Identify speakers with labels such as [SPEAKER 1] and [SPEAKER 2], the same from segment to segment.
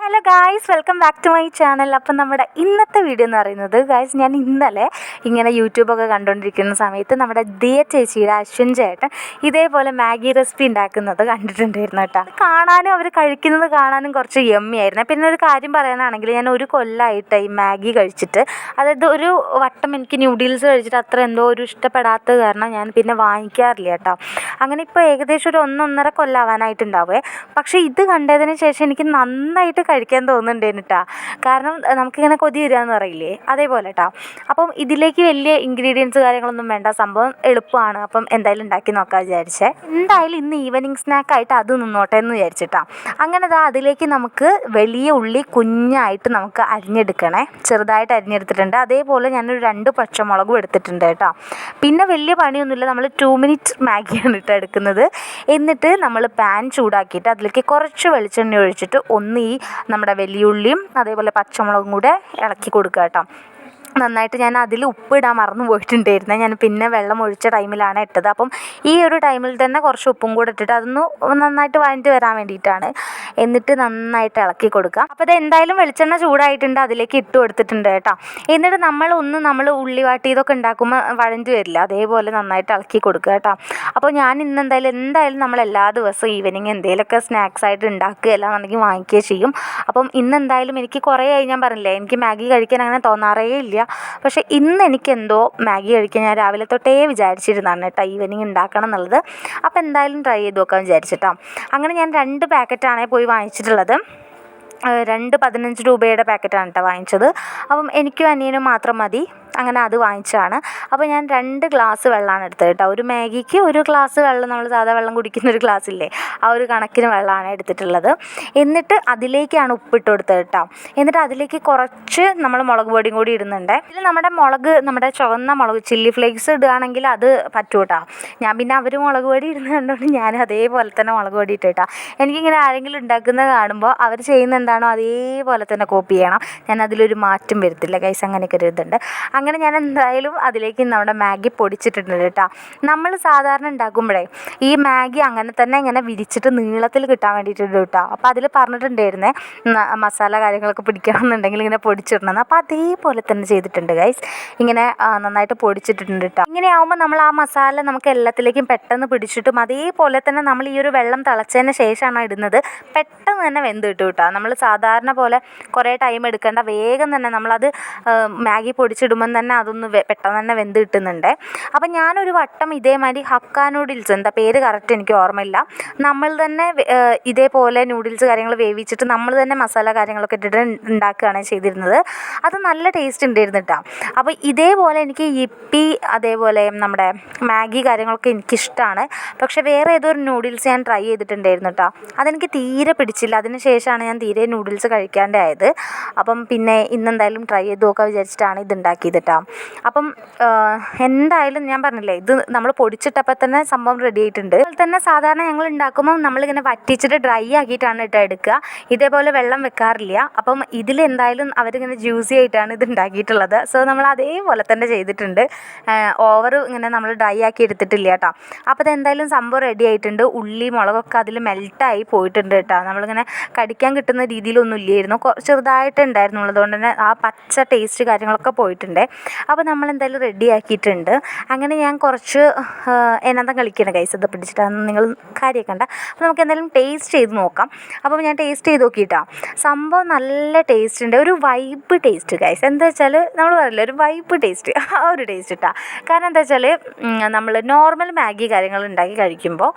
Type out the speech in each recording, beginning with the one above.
[SPEAKER 1] Hello guys welcome back to my channel അപ്പം നമ്മുടെ ഇന്നത്തെ വീഡിയോ എന്ന് പറയുന്നത് ഗായ്സ് ഞാൻ ഇന്നലെ ഇങ്ങനെ യൂട്യൂബൊക്കെ കണ്ടുകൊണ്ടിരിക്കുന്ന സമയത്ത് നമ്മുടെ ദിയ ചേച്ചിയുടെ അശ്വിൻ ചേട്ടൻ ഇതേപോലെ മാഗി റെസിപ്പി ഉണ്ടാക്കുന്നത് കണ്ടിട്ടുണ്ടായിരുന്നു കേട്ടോ. കാണാനും അവർ കഴിക്കുന്നത് കാണാനും കുറച്ച് യമ്മി ആയിരുന്നു. പിന്നെ ഒരു കാര്യം പറയാനാണെങ്കിൽ ഞാൻ ഒരു കൊല്ലമായിട്ട് ഈ മാഗി കഴിച്ചിട്ട് അതായത് ഒരു വട്ടം എനിക്ക് ന്യൂഡിൽസ് കഴിച്ചിട്ട് അത്ര എന്തോ ഒരു ഇഷ്ടപ്പെടാത്തത് കാരണം ഞാൻ പിന്നെ വാങ്ങിക്കാറില്ല കേട്ടോ. അങ്ങനെ ഇപ്പോൾ ഏകദേശം ഒരു ഒന്നൊന്നര കൊല്ലാവാനായിട്ടുണ്ടാവുക പക്ഷേ ഇത് കണ്ടതിന് ശേഷം എനിക്ക് നന്നായിട്ട് കഴിക്കാൻ തോന്നുന്നുണ്ടേനു കേട്ടോ. കാരണം നമുക്കിങ്ങനെ കൊതി വരിക എന്ന് പറയില്ലേ? അതേപോലെ കേട്ടോ അപ്പം ഇതിലേക്ക് വലിയ ഇൻഗ്രീഡിയൻസ് കാര്യങ്ങളൊന്നും വേണ്ട. സംഭവം എളുപ്പമാണ്. അപ്പം എന്തായാലും ഉണ്ടാക്കി നോക്കാം വിചാരിച്ചേ. എന്തായാലും ഇന്ന് ഈവനിങ് സ്നാക്കായിട്ട് അത് നിന്നോട്ടെ എന്ന് വിചാരിച്ചിട്ടാ. അങ്ങനെ ദാ അതിലേക്ക് നമുക്ക് വലിയ ഉള്ളി കുഞ്ഞായിട്ട് നമുക്ക് അരിഞ്ഞെടുക്കണേ. ചെറുതായിട്ട് അരിഞ്ഞെടുത്തിട്ടുണ്ട്. അതേപോലെ ഞാനൊരു രണ്ട് പച്ചമുളകും എടുത്തിട്ടുണ്ട് കേട്ടോ. പിന്നെ വലിയ പണിയൊന്നുമില്ല. നമ്മൾ ടു മിനിറ്റ് മാഗിയാണ് കേട്ടോ എടുക്കുന്നത്. എന്നിട്ട് നമ്മൾ പാൻ ചൂടാക്കിയിട്ട് അതിലേക്ക് കുറച്ച് വെളിച്ചെണ്ണ ഒഴിച്ചിട്ട് ഒന്ന് ഈ നമ്മുടെ വലിയുള്ളിയും അതേപോലെ പച്ചമുളകും കൂടെ ഇളക്കി കൊടുക്കുക കേട്ടോ. നന്നായിട്ട് ഞാൻ അതിൽ ഉപ്പിടാൻ മറന്നു പോയിട്ടുണ്ടായിരുന്നു. ഞാൻ പിന്നെ വെള്ളം ഒഴിച്ച ടൈമിലാണ് ഇട്ടത്. അപ്പം ഈ ഒരു ടൈമിൽ തന്നെ കുറച്ച് ഉപ്പും കൂടെ ഇട്ടിട്ട് അതൊന്ന് നന്നായിട്ട് വഴഞ്ഞിട്ട് വരാൻ വേണ്ടിയിട്ടാണ്. എന്നിട്ട് നന്നായിട്ട് ഇളക്കി കൊടുക്കുക. അപ്പോൾ അത് എന്തായാലും വെളിച്ചെണ്ണ ചൂടായിട്ടുണ്ട്. അതിലേക്ക് ഇട്ട് കൊടുത്തിട്ടുണ്ട് കേട്ടോ. എന്നിട്ട് നമ്മൾ ഒന്ന് നമ്മൾ ഉള്ളി വാട്ടി ഇതൊക്കെ ഉണ്ടാക്കുമ്പോൾ വഴഞ്ഞു വരില്ല. അതേപോലെ നന്നായിട്ട് ഇളക്കി കൊടുക്കുക കേട്ടോ. അപ്പോൾ ഞാൻ ഇന്ന് എന്തായാലും എന്തായാലും നമ്മൾ എല്ലാ ദിവസവും ഈവനിങ് എന്തെങ്കിലുമൊക്കെ സ്നാക്സ് ആയിട്ട് ഉണ്ടാക്കുക അല്ലാന്നുണ്ടെങ്കിൽ വാങ്ങിക്കുകയും ചെയ്യും. അപ്പം ഇന്ന് എന്തായാലും എനിക്ക് കുറേ ആയി ഞാൻ പറഞ്ഞില്ലേ. എനിക്ക് മാഗി കഴിക്കാൻ അങ്ങനെ തോന്നാറേ ഇല്ല. പക്ഷേ ഇന്ന് എനിക്കെന്തോ മാഗി കഴിക്കാൻ ഞാൻ രാവിലെ തൊട്ടേ വിചാരിച്ചിരുന്നതാണ് കേട്ടോ ഈവനിങ് ഉണ്ടാക്കണം എന്നുള്ളത്. അപ്പോൾ എന്തായാലും ട്രൈ ചെയ്ത് നോക്കാൻ വിചാരിച്ചിട്ടോ. അങ്ങനെ ഞാൻ രണ്ട് പാക്കറ്റാണ് പോയി വാങ്ങിച്ചിട്ടുള്ളത്. രണ്ട് പതിനഞ്ച് രൂപയുടെ പാക്കറ്റാണ് കേട്ടോ വാങ്ങിച്ചത്. അപ്പം എനിക്കും അനിയനും മാത്രം മതി. അങ്ങനെ അത് വാങ്ങിച്ചതാണ്. അപ്പോൾ ഞാൻ രണ്ട് ഗ്ലാസ് വെള്ളമാണ് എടുത്തത് കേട്ടോ. ഒരു മാഗിക്ക് ഒരു ഗ്ലാസ് വെള്ളം നമ്മൾ സാധാ വെള്ളം കുടിക്കുന്ന ഒരു ഗ്ലാസ് ഇല്ലേ? ആ ഒരു കണക്കിന് വെള്ളമാണ് എടുത്തിട്ടുള്ളത്. എന്നിട്ട് അതിലേക്കാണ് ഉപ്പിട്ട് കൊടുത്തത് കേട്ടോ. എന്നിട്ട് അതിലേക്ക് കുറച്ച് നമ്മൾ മുളക് പൊടിയും കൂടി ഇടുന്നുണ്ട്. ഇതിൽ നമ്മുടെ മുളക് നമ്മുടെ ചുവന്ന മുളക് ചില്ലി ഫ്ലേക്സ് ഇടുകയാണെങ്കിൽ അത് പറ്റൂ ഞാൻ പിന്നെ അവർ മുളക് പൊടി ഇടുന്നത് കണ്ടുകൊണ്ട് ഞാൻ അതേപോലെ തന്നെ മുളക് പൊടി ഇട്ട് കേട്ടോ. എനിക്കിങ്ങനെ ആരെങ്കിലും ഉണ്ടാക്കുന്നത് കാണുമ്പോൾ അവർ ചെയ്യുന്ന എന്താണോ അതേപോലെ തന്നെ കോപ്പി ചെയ്യണം. ഞാൻ അതിലൊരു മാറ്റം വരുത്തില്ല. കൈസ് അങ്ങനെയൊക്കെ ഒരു ഇതുണ്ട്. അങ്ങനെ ഞാൻ എന്തായാലും അതിലേക്ക് നമ്മുടെ മാഗി പൊടിച്ചിട്ടുണ്ട് കേട്ടോ. നമ്മൾ സാധാരണ ഉണ്ടാക്കുമ്പോഴേ ഈ മാഗി അങ്ങനെ തന്നെ ഇങ്ങനെ വിരിച്ചിട്ട് നീളത്തിൽ കിട്ടാൻ വേണ്ടിയിട്ടുണ്ട് കേട്ടോ. അപ്പോൾ അതിൽ പറഞ്ഞിട്ടുണ്ടായിരുന്നേ മസാല കാര്യങ്ങളൊക്കെ പിടിക്കണമെന്നുണ്ടെങ്കിൽ ഇങ്ങനെ പൊടിച്ചിടണം അപ്പോൾ അതേപോലെ തന്നെ ചെയ്തിട്ടുണ്ട് ഗൈസ് ഇങ്ങനെ നന്നായിട്ട് പൊടിച്ചിട്ടുണ്ട് കേട്ടോ. ഇങ്ങനെയാവുമ്പോൾ നമ്മൾ ആ മസാല നമുക്ക് എല്ലാത്തിലേക്കും പെട്ടെന്ന് പിടിച്ചിട്ടും അതേപോലെ തന്നെ നമ്മൾ ഈ ഒരു വെള്ളം തിളച്ചതിന് ശേഷമാണ് ഇടുന്നത്. പെട്ടെന്ന് തന്നെ വെന്ത് കിട്ടും കേട്ടോ. നമ്മൾ സാധാരണ പോലെ കുറേ ടൈം എടുക്കേണ്ട വേഗം തന്നെ നമ്മളത് മാഗി പൊടിച്ചിടുമ്പം തന്നെ അതൊന്ന് പെട്ടെന്ന് തന്നെ വെന്ത് കിട്ടുന്നുണ്ട്. അപ്പം ഞാനൊരു വട്ടം ഇതേമാതിരി ഹക്ക നൂഡിൽസ് എന്താ പേര് കറക്റ്റ് എനിക്ക് ഓർമ്മയില്ല. നമ്മൾ തന്നെ ഇതേപോലെ നൂഡിൽസ് കാര്യങ്ങൾ വേവിച്ചിട്ട് നമ്മൾ തന്നെ മസാല കാര്യങ്ങളൊക്കെ ഇട്ടിട്ട് ഉണ്ടാക്കുകയാണ് ചെയ്തിരുന്നത്. അത് നല്ല ടേസ്റ്റ് ഉണ്ടായിരുന്നു കേട്ടോ അപ്പോൾ ഇതേപോലെ എനിക്ക് ഇപ്പി അതേപോലെ നമ്മുടെ മാഗി കാര്യങ്ങളൊക്കെ എനിക്കിഷ്ടമാണ് പക്ഷേ വേറെ ഏതോ ഒരു നൂഡിൽസ് ഞാൻ ട്രൈ ചെയ്തിട്ടുണ്ടായിരുന്നു കേട്ടോ അതെനിക്ക് തീരെ പിടിച്ചില്ല. അതിന് ശേഷമാണ് ഞാൻ തീരെ നൂഡിൽസ് കഴിക്കാണ്ടായത്. അപ്പം പിന്നെ ഇന്നെന്തായാലും ട്രൈ ചെയ്ത് നോക്കാൻ വിചാരിച്ചിട്ടാണ് ഇത് ഉണ്ടാക്കിയത് അപ്പം എന്തായാലും ഞാൻ പറഞ്ഞില്ലേ ഇത് നമ്മൾ പൊടിച്ചിട്ടപ്പോൾ തന്നെ സംഭവം റെഡി ആയിട്ടുണ്ട്. അതുപോലെ തന്നെ സാധാരണ ഞങ്ങൾ ഉണ്ടാക്കുമ്പോൾ നമ്മളിങ്ങനെ വറ്റിച്ചിട്ട് ഡ്രൈ ആക്കിയിട്ടാണ് കേട്ടോ എടുക്കുക. ഇതേപോലെ വെള്ളം വെക്കാറില്ല. അപ്പം ഇതിൽ എന്തായാലും അവരിങ്ങനെ ജ്യൂസി ആയിട്ടാണ് ഇത് ഉണ്ടാക്കിയിട്ടുള്ളത്. സോ നമ്മൾ അതേപോലെ തന്നെ ചെയ്തിട്ടുണ്ട്. ഓവർ ഇങ്ങനെ നമ്മൾ ഡ്രൈ ആക്കി എടുത്തിട്ടില്ല കേട്ടോ. അപ്പോൾ അതെന്തായാലും സംഭവം റെഡി ആയിട്ടുണ്ട്. ഉള്ളി മുളകൊക്കെ അതിൽ മെൽട്ടായി പോയിട്ടുണ്ട് കേട്ടോ. നമ്മളിങ്ങനെ കടിക്കാൻ കിട്ടുന്ന രീതിയിലൊന്നും ഇല്ലായിരുന്നു. ചെറുതായിട്ട് അതുകൊണ്ട് തന്നെ ആ പച്ച ടേസ്റ്റ് കാര്യങ്ങളൊക്കെ പോയിട്ടുണ്ട്. അപ്പോൾ നമ്മൾ എന്തായാലും റെഡി ആക്കിയിട്ടുണ്ട്. അങ്ങനെ ഞാൻ കുറച്ച് എന്നന്തം കളിക്കണം കൈസ് ഇത് പിടിച്ചിട്ടാണ് നിങ്ങൾ കാര്യമാക്കണ്ട അപ്പോൾ നമുക്ക് എന്തായാലും ടേസ്റ്റ് ചെയ്ത് നോക്കാം. അപ്പോൾ ഞാൻ ടേസ്റ്റ് ചെയ്ത് നോക്കിയിട്ടാ. സംഭവം നല്ല ടേസ്റ്റ് ഉണ്ട്. ഒരു വൈബ് ടേസ്റ്റ് ഗൈസ് എന്താ വെച്ചാൽ നമ്മൾ പറയില്ല ഒരു വൈബ് ടേസ്റ്റ് ആ ഒരു ടേസ്റ്റ് ഇട്ടാ കാരണം എന്താ വെച്ചാൽ നമ്മൾ നോർമൽ മാഗി കാര്യങ്ങൾ ഉണ്ടാക്കി കഴിക്കുമ്പോൾ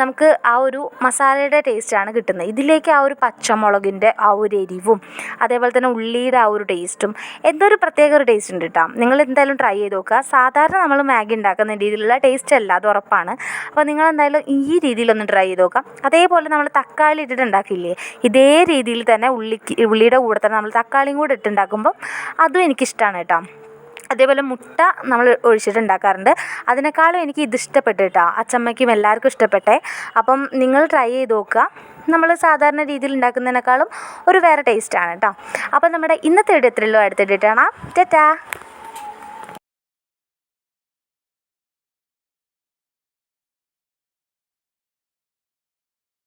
[SPEAKER 1] നമുക്ക് ആ ഒരു മസാലയുടെ ടേസ്റ്റാണ് കിട്ടുന്നത്. ഇതിലേക്ക് ആ ഒരു പച്ചമുളകിന്റെ ആ ഒരു എരിവും അതേപോലെ തന്നെ ഉള്ളിയുടെ ആ ഒരു ടേസ്റ്റും എന്തോ ഒരു പ്രത്യേക ഒരു ടേസ്റ്റ് ഉണ്ട് നിങ്ങൾ എന്തായാലും ട്രൈ ചെയ്ത് നോക്കുക. സാധാരണ നമ്മൾ മാഗി ഉണ്ടാക്കുന്ന രീതിയിലുള്ള ടേസ്റ്റ് അല്ല അത് ഉറപ്പാണ്. അപ്പോൾ നിങ്ങൾ എന്തായാലും ഈ രീതിയിലൊന്ന് ട്രൈ ചെയ്ത് നോക്കാം അതേപോലെ നമ്മൾ തക്കാളി ഇട്ടിട്ട് ഉണ്ടാക്കില്ലേ? ഇതേ രീതിയിൽ തന്നെ ഉള്ളിക്ക് ഉള്ളിയുടെ കൂടെ തന്നെ നമ്മൾ തക്കാളിയും കൂടെ ഇട്ടുണ്ടാക്കുമ്പം അതും എനിക്കിഷ്ടമാണ് കേട്ടോ. അതേപോലെ മുട്ട നമ്മൾ ഒഴിച്ചിട്ട് ഉണ്ടാക്കാറുണ്ട്. അതിനേക്കാളും എനിക്ക് ഇത് ഇഷ്ടപ്പെട്ടു കേട്ടോ. അച്ചമ്മയ്ക്കും എല്ലാവർക്കും ഇഷ്ടപ്പെട്ടെ. അപ്പം നിങ്ങൾ ട്രൈ ചെയ്ത് നോക്കുക. നമ്മൾ സാധാരണ രീതിയിൽ ഉണ്ടാക്കുന്നതിനേക്കാളും ഒരു വേറെ ടേസ്റ്റാണ് കേട്ടോ. അപ്പം നമ്മുടെ ഇന്നത്തെ വീഡിയോ എത്രയുള്ളൂ അടുത്തിട്ടാണ് ടാറ്റാ.